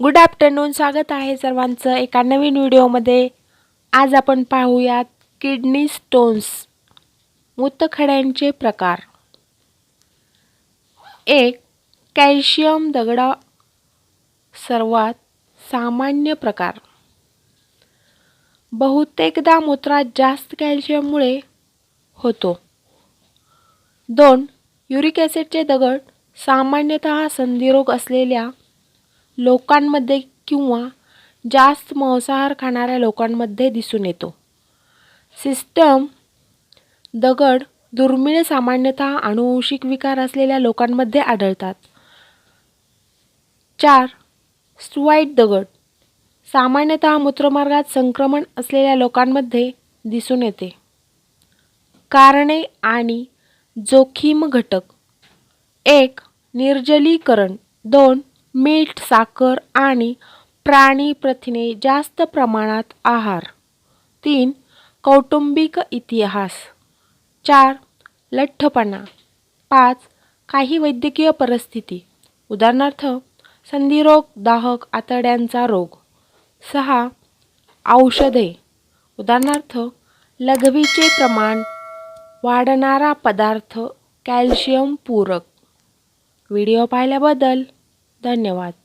Good afternoon स्वागत आहे सर्वांचं एका नवीन व्हिडिओमध्ये. आज आपण पाहूयात किडनी स्टोन्स मूतखड्यांचे प्रकार. एक कॅल्शियम दगडा सर्वात सामान्य प्रकार. बहुतेकदा मूत्रात जास्त कॅल्शियममुळे होतो. दोन युरिक ॲसिडचे दगड सामान्यतः संधिरोग असलेल्या लोकांमध्ये किंवा जास्त मांसाहार खाणाऱ्या लोकांमध्ये दिसून येतो. सिस्टम दगड दुर्मिळ सामान्यतः अनुवंशिक विकार असलेल्या लोकांमध्ये आढळतात. चार स्वाईट दगड. सामान्यतः मूत्रमार्गात संक्रमण असलेल्या लोकांमध्ये दिसून येते. कारणे आणि जोखीम घटक. एक निर्जलीकरण. दोन मीठ साखर आणि प्राणी प्रथिने जास्त प्रमाणात आहार. तीन कौटुंबिक इतिहास. चार लठ्ठपणा. पाच काही वैद्यकीय परिस्थिती. उदाहरणार्थ संधिरोग दाहक आतड्यांचा रोग. सहा औषधे. उदाहरणार्थ लघवीचे प्रमाण वाढणारा पदार्थ कॅल्शियम पूरक. व्हिडिओ पाहिल्याबद्दल धन्यवाद.